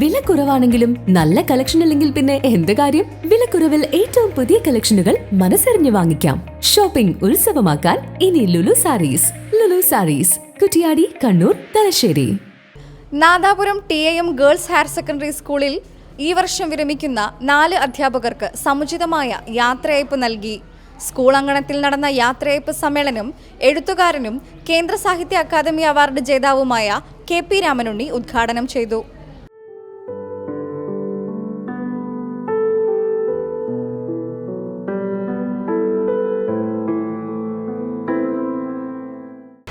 വില കുറവാണെങ്കിലും നല്ല കളക്ഷൻ അല്ലെങ്കിൽ പിന്നെ എന്ത് കാര്യം? വിലക്കുറവിൽ ഏറ്റവും പുതിയ കളക്ഷനുകൾ മനസ്സറിഞ്ഞ് വാങ്ങിക്കാം. ഷോപ്പിംഗ് ഉത്സവമാക്കാൻ ഇനി Lulu saris. Lulu saris. Kuttiady Kannur Thalassery. Nadapuram T A girls higher secondary സ്കൂളിൽ ഈ വർഷം വിരമിക്കുന്ന നാല് അധ്യാപകർക്ക് സമുചിതമായ യാത്രയയപ്പ് നൽകി. സ്കൂൾ അങ്കണത്തിൽ നടന്ന യാത്രയയപ്പ് സമ്മേളനം എഴുത്തുകാരനും കേന്ദ്ര സാഹിത്യ അക്കാദമി അവാർഡ് ജേതാവുമായ കെ പി രാമനുണ്ണി ഉദ്ഘാടനം ചെയ്തു.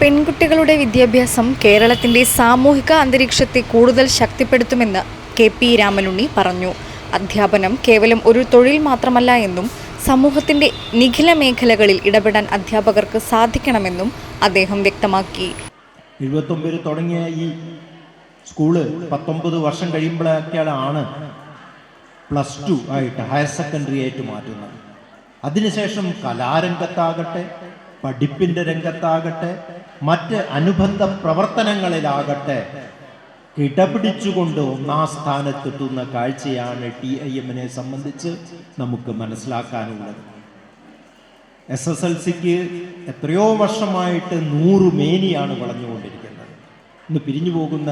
പെൺകുട്ടികളുടെ വിദ്യാഭ്യാസം കേരളത്തിന്റെ സാമൂഹിക അന്തരീക്ഷത്തെ കൂടുതൽ ശക്തിപ്പെടുത്തുമെന്ന് കെ പി രാമനുണ്ണി പറഞ്ഞു. അധ്യാപനം കേവലം ഒരു തൊഴിൽ മാത്രമല്ല എന്നും സമൂഹത്തിന്റെ നിഖില മേഖലകളിൽ ഇടപെടാൻ അധ്യാപകർക്ക് സാധിക്കണമെന്നും അദ്ദേഹം വ്യക്തമാക്കി. തുടങ്ങിയ ഈ സ്കൂൾ പത്തൊമ്പത് വർഷം കഴിയുമ്പോഴൊക്കെയാണ് പ്ലസ് ടു ആയിട്ട് ഹയർ സെക്കൻഡറി ആയിട്ട് മാറ്റുന്നത്. അതിനുശേഷം കലാരംഗത്താകട്ടെ പഠിപ്പിന്റെ രംഗത്താകട്ടെ മറ്റ് അനുബന്ധ പ്രവർത്തനങ്ങളിലാകട്ടെ കിടപിടിച്ചുകൊണ്ട് ഒന്നാം സ്ഥാനത്തെത്തുന്ന കാഴ്ചയാണ് ടി ഐ എമ്മിനെ സംബന്ധിച്ച് നമുക്ക് മനസ്സിലാക്കാനുള്ളത്. എസ് എസ് എൽ സിക്ക് എത്രയോ വർഷമായിട്ട് നൂറ് മേനിയാണ് വളഞ്ഞുകൊണ്ടിരിക്കുന്നത്. ഇന്ന് പിരിഞ്ഞു പോകുന്ന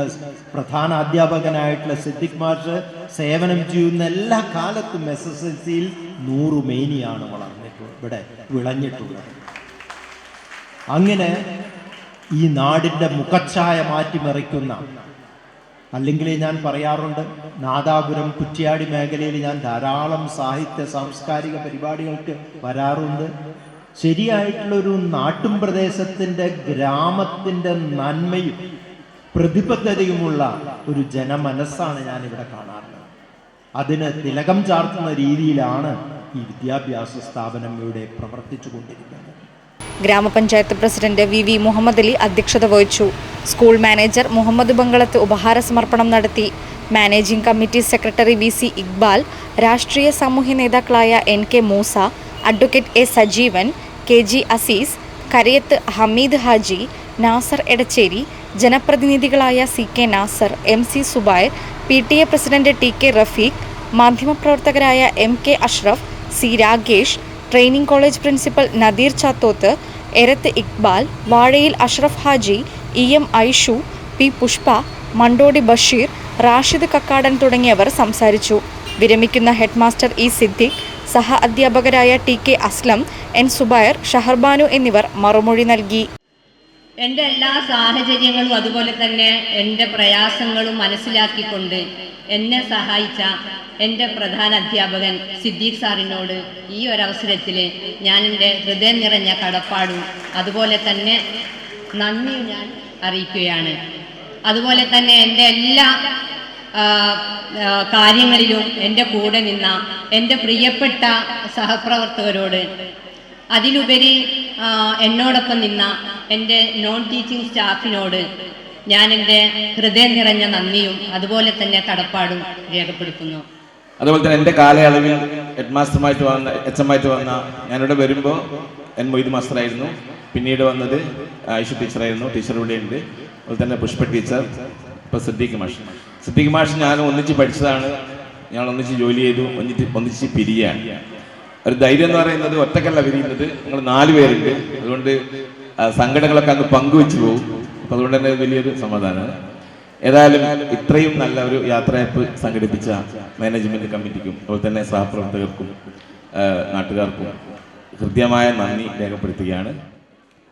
പ്രധാന അധ്യാപകനായിട്ടുള്ള സിദ്ദിഖ് മാഷ് സേവനം ചെയ്യുന്ന എല്ലാ കാലത്തും എസ് എസ് എൽ സിയിൽ നൂറ് മേനിയാണ് വളർന്നിട്ടുള്ളത് ഇവിടെ വിളഞ്ഞിട്ടുള്ളത്. അങ്ങനെ ഈ നാടിന്റെ മുഖച്ഛായ മാറ്റിമറിക്കുന്ന അല്ലെങ്കിൽ ഞാൻ പറയാറുണ്ട് നാദാപുരം കുറ്റിയാടി മേഖലയിൽ ഞാൻ ധാരാളം സാഹിത്യ സാംസ്കാരിക പരിപാടികൾക്ക് വരാറുണ്ട്. ശരിയായിട്ടുള്ളൊരു നാട്ടും പ്രദേശത്തിന്റെ ഗ്രാമത്തിന്റെ നന്മയും പ്രതിബദ്ധതയുമുള്ള ഒരു ജനമനസ്സാണ് ഞാൻ ഇവിടെ കാണാറുള്ളത്. അതിന് തിലകം ചാർത്തുന്ന രീതിയിലാണ് ഈ വിദ്യാഭ്യാസ സ്ഥാപനം ഇവിടെ പ്രവർത്തിച്ചു കൊണ്ടിരിക്കുന്നത് grama panchayat president V V Muhammad Ali അധ്യക്ഷത വഹിച്ചു. സ്കൂൾ മാനേജർ മുഹമ്മദ് ബംഗളത്ത് ഉപഹാര സമർപ്പണം നടത്തി. Managing committee secretary V C Iqbal രാഷ്ട്രീയ സാമൂഹ്യ നേതാക്കളായ N K Moosa advocate A Sajeevan K G Azeez Karayath Hameed Haji Nasar Edacheri ജനപ്രതിനിധികളായ C K Nasar M C Subair P T A president T K Rafeeq മാധ്യമപ്രവർത്തകരായ M K Ashraf C Ragesh training college principal Nadeer Chathoth Erath Iqbal Vazhayil Ashraf Haji E M Aishu P Pushpa Mandodi Basheer Rashid Kakkadan തുടങ്ങിയവർ സംസാരിച്ചു. വിരമിക്കുന്ന headmaster E Siddique സഹ അധ്യാപകരായ T K Aslam N Subair Shaharbanu എന്നിവർ മറുമൊഴി നൽകി. എന്റെ എല്ലാ സാഹചര്യങ്ങളും അതുപോലെ തന്നെ എന്റെ പ്രയാസങ്ങളും മനസ്സിലാക്കിക്കൊണ്ട് എന്നെ സഹായിച്ച എന്റെ പ്രധാന അധ്യാപകൻ സിദ്ദീഖ് സാറിനോട് ഈ ഒരവസരത്തിൽ ഞാൻ എന്റെ ഹൃദയം നിറഞ്ഞ കടപ്പാടും അതുപോലെ തന്നെ നന്ദിയും ഞാൻ അറിയിക്കുകയാണ്. അതുപോലെ തന്നെ എന്റെ എല്ലാ കാര്യങ്ങളിലും എന്റെ കൂടെ നിന്ന എന്റെ പ്രിയപ്പെട്ട സഹപ്രവർത്തകരോട് അതിലുപരി എന്നോടൊപ്പം നിന്ന എന്റെ നോൺ ടീച്ചിങ് സ്റ്റാഫിനോട് ഞാൻ എന്റെ ഹൃദയം നിറഞ്ഞ നന്ദിയും അതുപോലെ തന്നെ കടപ്പാടും രേഖപ്പെടുത്തുന്നു. അതുപോലെ തന്നെ എന്റെ കാലയളവിൽ ഹെഡ് മാസ്റ്ററുമായിട്ട് വന്ന എച്ച് എം ആയിട്ട് വന്ന ഞാനിവിടെ വരുമ്പോൾ എൻ മൊയ്ത് മാസ്റ്ററായിരുന്നു. പിന്നീട് വന്നത് ഐഷു ടീച്ചറായിരുന്നു. ടീച്ചർ ഇവിടെ ഉണ്ട്. അതുപോലെ തന്നെ പുഷ്പ ടീച്ചർ ഇപ്പോൾ സിദ്ദീഖ് മാഷ്. സിദ്ദീഖ് മാഷ് ഞാൻ ഒന്നിച്ച് പഠിച്ചതാണ്. ഞങ്ങൾ ഒന്നിച്ച് ജോലി ചെയ്തു. ഒന്നിച്ച് ഒന്നിച്ച് പിരിയാണ് ഒരു ധൈര്യം എന്ന് പറയുന്നത് ഒറ്റക്കല്ല പിരിയുന്നത്. നിങ്ങൾ നാല് പേരുണ്ട്. അതുകൊണ്ട് സങ്കടങ്ങളൊക്കെ അങ്ങ് പങ്കുവെച്ചു പോകും. അപ്പം അതുകൊണ്ട് തന്നെ വലിയൊരു സമാധാനമാണ് ഏതായാലും ഇത്രയും നല്ല ഒരു യാത്രയപ്പ് സംഘടിപ്പിച്ച മാനേജ്മെന്റ് കമ്മിറ്റിക്കും അതുപോലെ തന്നെ സഹപ്രവർത്തകർക്കും നാട്ടുകാർക്കും ഹൃദ്യമായ നന്ദി രേഖപ്പെടുത്തുകയാണ്.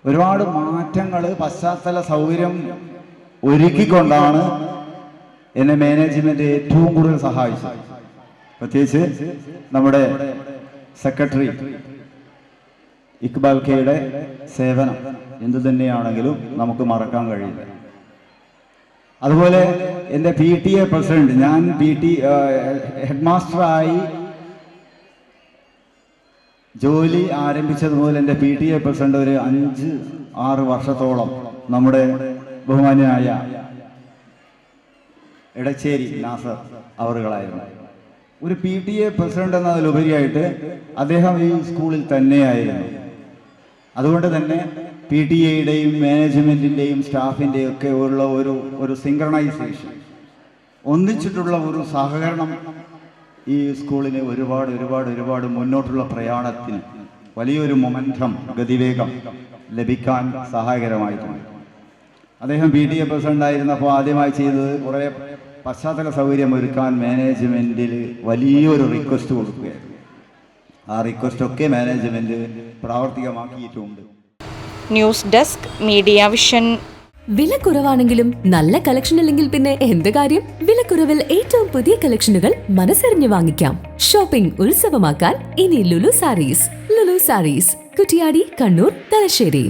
ഒരുപാട് മാറ്റങ്ങൾ പശ്ചാത്തല സൗകര്യം ഒരുക്കിക്കൊണ്ടാണ് എന്നെ മാനേജ്മെന്റ് ഏറ്റവും കൂടുതൽ സഹായിച്ചത്. പ്രത്യേകിച്ച് നമ്മുടെ സെക്രട്ടറി ഇക്ബാൽ കെയുടെ സേവനം എന്തു തന്നെയാണെങ്കിലും നമുക്ക് മറക്കാൻ കഴിയില്ല. അതുപോലെ എന്റെ പി ടി എ പ്രസിഡന്റ് ഞാൻ പി ടി ഹെഡ് മാസ്റ്ററായി ജോലി ആരംഭിച്ചത് മുതൽ എന്റെ പി ടി എ പ്രസിഡന്റ് ഒരു അഞ്ച് ആറ് വർഷത്തോളം നമ്മുടെ ബഹുമാന്യനായ എടച്ചേരി നാസർ അവറുകളായിരുന്നു. ഒരു പി ടി എ പ്രസിഡന്റ് എന്നതിലുപരിയായിട്ട് അദ്ദേഹം ഈ സ്കൂളിൽ തന്നെയായിരുന്നു. അതുകൊണ്ട് തന്നെ പി ടി എയുടെയും മാനേജ്മെന്റിന്റെയും സ്റ്റാഫിന്റെയും ഒക്കെ ഉള്ള ഒരു ഒരു സിങ്ക്രണൈസേഷൻ ഒന്നിച്ചിട്ടുള്ള ഒരു സഹകരണം ഈ സ്കൂളിനെ ഒരുപാട് ഒരുപാട് ഒരുപാട് മുന്നോട്ടുള്ള പ്രയാണത്തിന് വലിയൊരു മൊമെന്റം ഗതിവേഗം ലഭിക്കാൻ സഹായകരമായിട്ടുണ്ട്. അദ്ദേഹം പി ടി എ പ്രസിഡന്റ് ആയിരുന്നപ്പോൾ ആദ്യമായി ചെയ്തത് കുറേ പശ്ചാത്തല സൗകര്യം ഒരുക്കാൻ മാനേജ്മെന്റിൽ വലിയൊരു റിക്വസ്റ്റ് കൊടുക്കുകയായിരുന്നു. ആ റിക്വസ്റ്റ് ഒക്കെ മാനേജ്മെന്റ് പ്രാവർത്തികമാക്കിയിട്ടുണ്ട്. ന്യൂസ് ഡെസ്ക് മീഡിയ വിഷൻ വില കുറവാണെങ്കിലും നല്ല കളക്ഷൻ അല്ലെങ്കിൽ പിന്നെ എന്ത് കാര്യം? വിലക്കുറവിൽ ഏറ്റവും പുതിയ കളക്ഷനുകൾ മനസ്സറിഞ്ഞു വാങ്ങിക്കാം. ഷോപ്പിംഗ് ഉത്സവമാക്കാൻ ഇനി ലുലു സാരീസ് ലുലു സാരീസ് കുറ്റിയാടി കണ്ണൂർ തലശ്ശേരി.